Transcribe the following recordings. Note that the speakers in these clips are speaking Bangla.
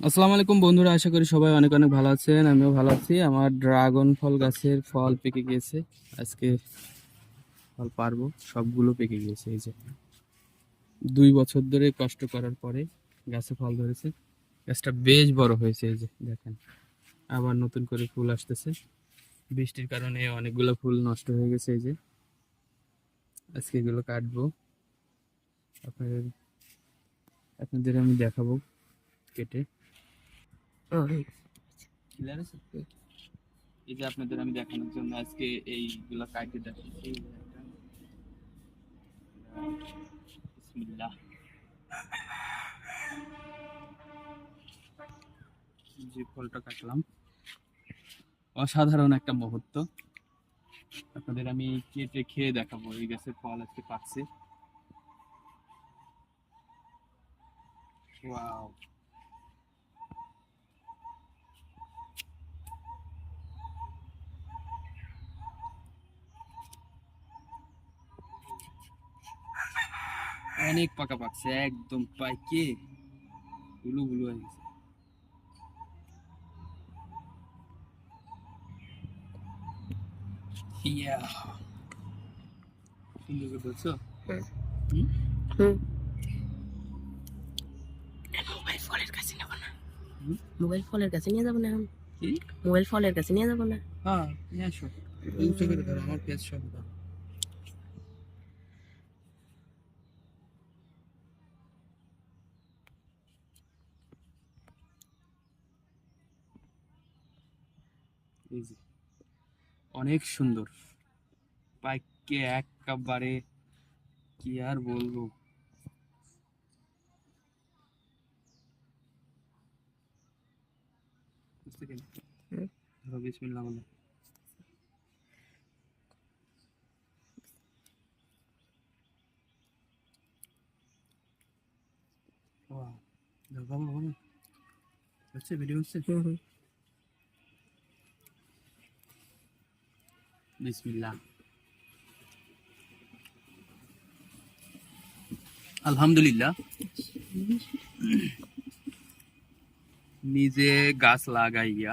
আসসালামু আলাইকুম বন্ধুরা, আশা করি সবাই অনেক অনেক ভালো আছেন, আমিও ভালো আছি। আমার ড্রাগন ফল গাছের ফল পেকে গিয়েছে, আজকে ফল পারব, সবগুলো পেকে গিয়েছে, এই যে। দুই বছর ধরে কষ্ট করার পরে গাছে ফল ধরেছে, গাছটা বেশ বড় হয়েছে, এই যে দেখেন। আবার নতুন করে ফুল আসতেছে, বৃষ্টির কারণে অনেকগুলো ফুল নষ্ট হয়ে গেছে, এই যে। আজকে এগুলো কাটবো। আপনাদের আপনাদের আমি দেখাবো কেটে। এই যে আপনাদের আমি দেখানোর জন্য আজকে এইগুলো কাটে দেখাচ্ছি। যে ফলটা কাটলাম। অসাধারণ একটা মুহূর্ত। আপনাদের আমি কেটে খেয়ে দেখাবো। এই গাছের ফল আজকে পাচ্ছে। ওয়াও। অনেক পাকা পাকছে একদম পাইকে। গুলো গুলো হয়ে গেছে। সুন্দর করে ধরছো মোবাইল ফলের কাছে নেব না। মোবাইল ফলের কাছে নিয়ে যাব না এখন। মোবাইল ফলের কাছে নিয়ে যাব না। হ্যাঁ নিয়ে আসো। আমার পেজ সব এই যে, অনেক সুন্দর। পাইকে একেবারে কি আর বলব? বিসমিল্লাহ বলো ভিডিও হচ্ছে আলহামদুলিল্লাহ। নিজে গাছ লাগাইয়া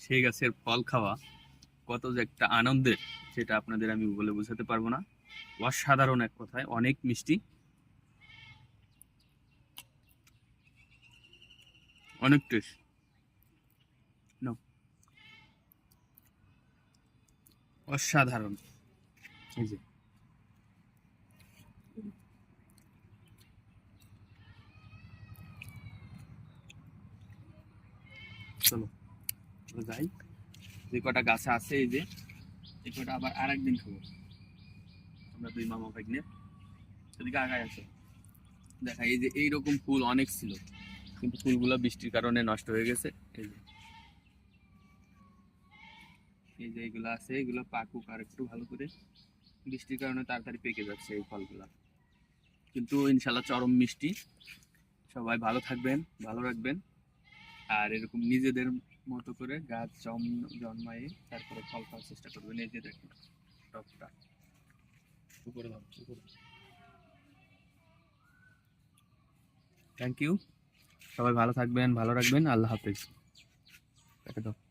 সেই গাছের ফল খাওয়া কত যে একটা আনন্দের, সেটা আপনাদের আমি বলে বোঝাতে পারব না। অসাধারণ এক কথায়, অনেক মিষ্টি। অনেক টেস্ট অসাধারণ। চলো যাই। যে কটা গাছে আছে এই যে, এই কটা আবার আর একদিন খাব। আমরা দুই মামা ভাগ্নে। সেদিকে আগায় আছে। দেখা, এই যে এইরকম ফুল অনেক ছিল, কিন্তু ফুলগুলো বৃষ্টির কারণে নষ্ট হয়ে গেছে। এই যে। এই যে এগুলো আছে এগুলো পাকুক আর একটু ভালো করে। বৃষ্টির কারণে তাড়াতাড়ি পেকে যাচ্ছে এই ফলগুলা। কিন্তু ইনশাল্লাহ চরম মিষ্টি। সবাই ভালো থাকবেন ভালো রাখবেন। আর এরকম নিজেদের মতো করে গাছ জম জন্মায়ে তারপরে ফল খাওয়ার চেষ্টা করবেন। এই যে দেখুন টপটা। উপরে থ্যাংক ইউ সবাই ভালো থাকবেন ভালো রাখবেন। আল্লাহ হাফেজ। দাও।